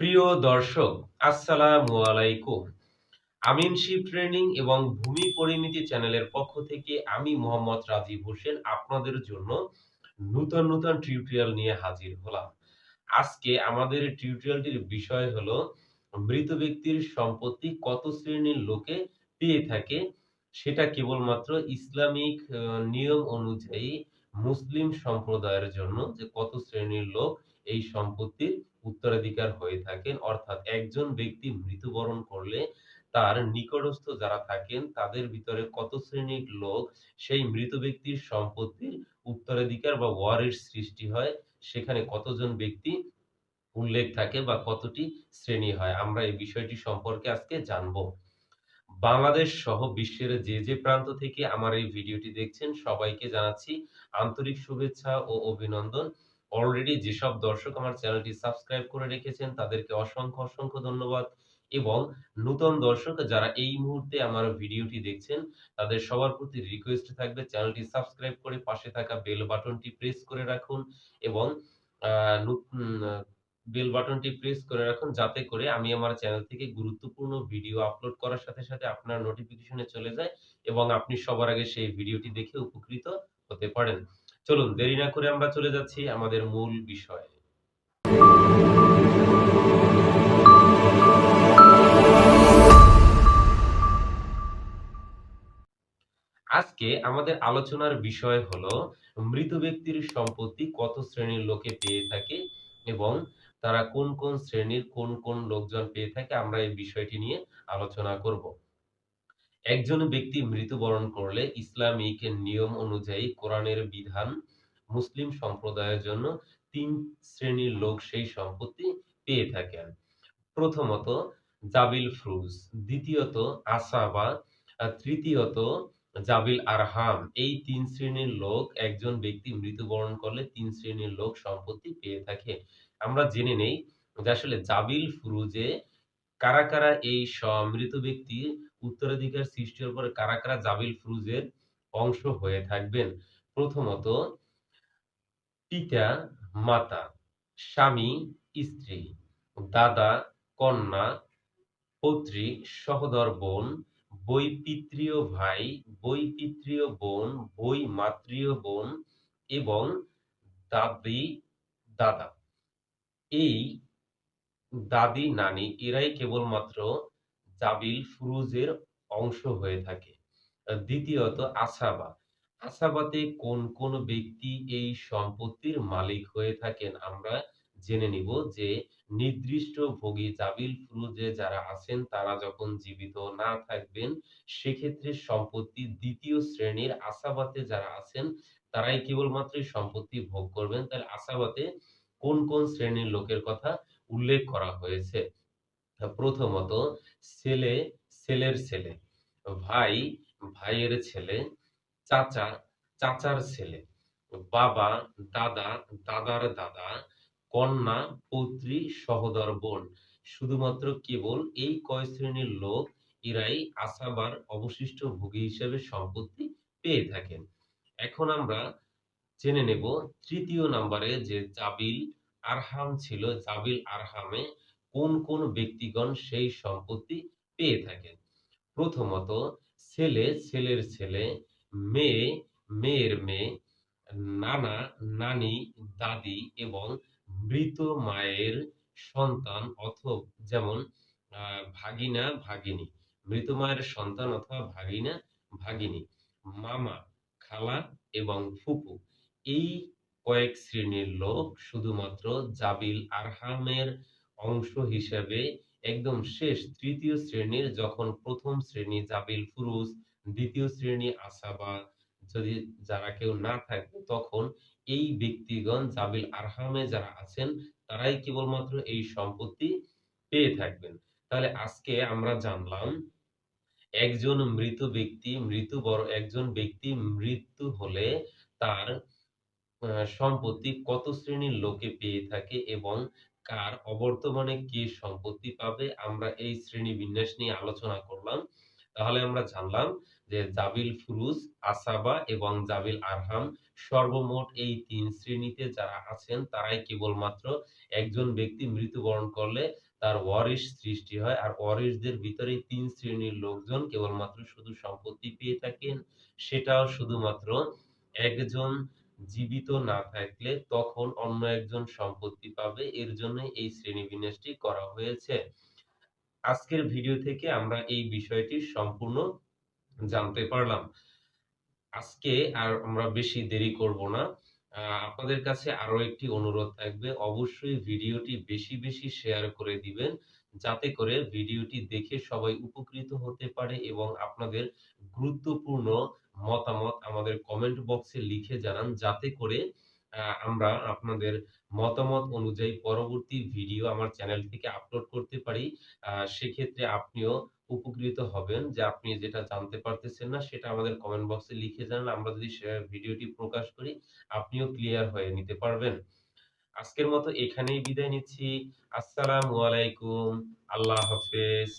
প্রিয় দর্শক, আসসালামু আলাইকুম। আমিন শিপ ট্রেনিং এবং ভূমি পরিমিতি চ্যানেলের পক্ষ থেকে আমি মোহাম্মদ রাজীব হোসেন আপনাদের জন্য নূতন নূতন টিউটোরিয়াল নিয়ে হাজির হলাম। আজকে আমাদের টিউটোরিয়ালটির বিষয় হলো, মৃত ব্যক্তির সম্পত্তি কত শ্রেণির লোকে পেয়ে থাকে, সেটা কেবলমাত্র ইসলামিক নিয়ম অনুযায়ী মুসলিম সম্প্রদায়ের জন্য যে কত শ্রেণির লোক এই সম্পত্তির উত্তরাধিকার হয়ে থাকেন। অর্থাৎ একজন ব্যক্তি মৃত্যুবরণ করলে তার নিকটস্থ যারা থাকেন, তাদের ভিতরে কত শ্রেণির লোক, সেই মৃত ব্যক্তির সম্পত্তির উত্তরাধিকার বা ওয়ারের সৃষ্টি হয়। সেখানে কতজন ব্যক্তি উল্লেখ থাকে বা কতটি শ্রেণি হয়, আমরা এই বিষয়টি সম্পর্কে আজকে জানব। বাংলাদেশ সহ বিশ্বের যে যে প্রান্ত থেকে আমার এই ভিডিওটি দেখছেন, সবাইকে জানাচ্ছি আন্তরিক শুভেচ্ছা ও অভিনন্দন। অলরেডি যেসব দর্শক আমার চ্যানেলটি সাবস্ক্রাইব করে রেখেছেন, তাদেরকে অসংখ্য অসংখ্য ধন্যবাদ। এবং নতুন দর্শক যারা এই মুহূর্তে আমার ভিডিওটি দেখছেন, তাদের সবার প্রতি রিকোয়েস্ট থাকবে চ্যানেলটি সাবস্ক্রাইব করে পাশে থাকা বেল বাটনটি প্রেস করে রাখুন এবং বেল বাটনটি প্রেস করে রাখুন যাতে করে আমি আমার চ্যানেল থেকে গুরুত্বপূর্ণ ভিডিও আপলোড করার সাথে সাথে আপনার নোটিফিকেশনে চলে যায় এবং আপনি সবার আগে সেই ভিডিওটি দেখে উপকৃত হতে পারেন। চলুন, দেরি না করে আমরা চলে যাচ্ছি আমাদের মূল বিষয়ে। আজকে আমাদের আলোচনার বিষয় হলো, মৃত ব্যক্তির সম্পত্তি কত শ্রেণির লোকে পেয়ে থাকে এবং তারা কোন কোন শ্রেণির কোন কোন লোকজন পেয়ে থাকে, আমরা এই বিষয়টি নিয়ে আলোচনা করব। একজন ব্যক্তি মৃত্যুবরণ করলে ইসলামিক নিয়ম অনুযায়ী কোরআনের বিধান মুসলিম সম্প্রদায়ের জন্য তিন শ্রেণির লোক সেই সম্পত্তি পেয়ে থাকেন। প্রথমত জাবিল ফ্রুজ, দ্বিতীয়ত আসাবা তৃতীয়ত জাবিল আরহাম। এই তিন শ্রেণির লোক একজন ব্যক্তি মৃত্যুবরণ করলে তিন শ্রেণির লোক সম্পত্তি পেয়ে থাকে। আমরা জেনে নেই যে আসলে জাবিল ফুরুজে কারা কারা এই মৃত ব্যক্তির উত্তরাধিকার সৃষ্টির পরে কারা কারা জাবিল ফুরুজের অংশ হয়ে থাকবেন? প্রথমত, পিতা, মাতা, স্বামী, স্ত্রী, দাদা, কন্যা পৌত্রী সহোদর বোন, বৈপিত্রীয় ভাই, বৈপিত্রীয় বোন বই মাতৃয় বোন এবং দাদি, দাদা। এই দাদি নানি এরাই কেবলমাত্র জাবিল ফুরুজের অংশ হয়ে থাকে। দ্বিতীয়ত আসাবা আসাবাতে কোন কোন ব্যক্তি এই সম্পত্তির মালিক হয়ে থাকেন আমরা জেনে নিব যে, নির্দিষ্ট ভোগী জাবিল ফুরুজে যারা আছেন, তারা যখন জীবিত না থাকবেন, সেক্ষেত্রে সম্পত্তি দ্বিতীয় শ্রেণির আসাবাতে যারা আছেন, তারাই কেবলমাত্র সম্পত্তি ভোগ করবেন। তাহলে আসাবাতে কোন কোন শ্রেণির লোকের কথা উল্লেখ করা হয়েছে? প্রথমত ছেলে, ছেলের ছেলে। ভাই, ভাইয়ের ছেলে, চাচা, চাচার ছেলে। বাবা, দাদা, দাদার দাদা, কন্যা, পৌত্রী, সহোদর বোন। শুধুমাত্র কেবল এই কয় শ্রেণির লোক এরাই আসাবার অবশিষ্ট ভোগী হিসেবে সম্পত্তি পেয়ে থাকেন। এখন আমরা জেনে নেব তৃতীয় নম্বরে যে জাবিল আরহাম ছিল। জাবিল আরহামে কোন কোন ব্যক্তিগণ সেই সম্পত্তি পেয়ে থাকেন? প্রথমত, ছেলে, ছেলের ছেলে, মেয়ে, মেয়ের মেয়ে, নানা, নানি, দাদি এবং মৃত মায়ের সন্তান অথবা যেমন ভাগিনা, ভাগিনী। মৃত মায়ের সন্তান অথবা ভাগিনা, ভাগিনী। মামা, খালা এবং ফুপু। এই কয়েক শ্রেণির লোক শুধুমাত্র জাবিল আরহামের অংশ হিসেবে একদম শেষ তৃতীয় শ্রেণির যখন প্রথম শ্রেণি জাবিল ফুরুজ, দ্বিতীয় শ্রেণি আসাবা যদি যারা কেউ না থাকবে, তখন এই ব্যক্তিগণ জাবিল আরহামে যারা আছেন, তারাই কেবলমাত্র এই সম্পত্তি পেয়ে থাকবেন। তাহলে আজকে আমরা জানলাম, একজন মৃত ব্যক্তি মৃত্যু বড়, একজন ব্যক্তি মৃত্যু হলে তার সম্পত্তি কত শ্রেণির লোকে পেয়ে থাকে এবং কার অবর্তমানে কে সম্পত্তি পাবে, আমরা এই শ্রেণি বিন্যাস নিয়ে আলোচনা করলাম তাহলে আমরা জানলাম যে জাবিল ফুরুজ, আসাবা এবং জাবিল আরহাম সর্বমোট এই তিন শ্রেণীতে যারা আছেন, তারাই কেবলমাত্র একজন ব্যক্তি মৃত্যুবরণ করলে তার ওয়ারিশ সৃষ্টি হয়। আর ওয়ারিশদের ভিতরে তিন শ্রেণির লোকজন কেবলমাত্র শুধু সম্পত্তি পেয়ে থাকেন। সেটাও শুধুমাত্র একজন জীবিত না থাকলে তখন অন্য একজন সম্পত্তি পাবে। এর জন্য এই শ্রেণীবিন্যাসটি করা হয়েছে। আজকের ভিডিও থেকে আমরা এই বিষয়টি সম্পূর্ণ জানতে পারলাম। আজকে আর আমরা বেশি দেরি করব না। আপনাদের কাছে আরও একটি অনুরোধ থাকবে। অবশ্যই ভিডিওটি বেশি, বেশি শেয়ার করে দিবেন। যাতে করে ভিডিওটি দেখে সবাই উপকৃত হতে পারে এবং আপনাদের গুরুত্বপূর্ণ মতামত আমাদের কমেন্ট বক্সে লিখে জানান। যাতে করে আমরা আপনাদের মতামত অনুযায়ী পরবর্তী ভিডিও আমার চ্যানেল থেকে আপলোড করতে পারি। সেক্ষেত্রে আপনিও উপকৃত হবেন যে আপনি যেটা জানতে পারতেছেন না, সেটা আমাদের কমেন্ট বক্সে লিখে জানান। আমরা যদি ভিডিওটি প্রকাশ করি, আপনিও ক্লিয়ার হয়ে নিতে পারবেন। আজকের মতো এখানেই বিদায় নিচ্ছি। আসসালামু আলাইকুম। আল্লাহ হাফেজ।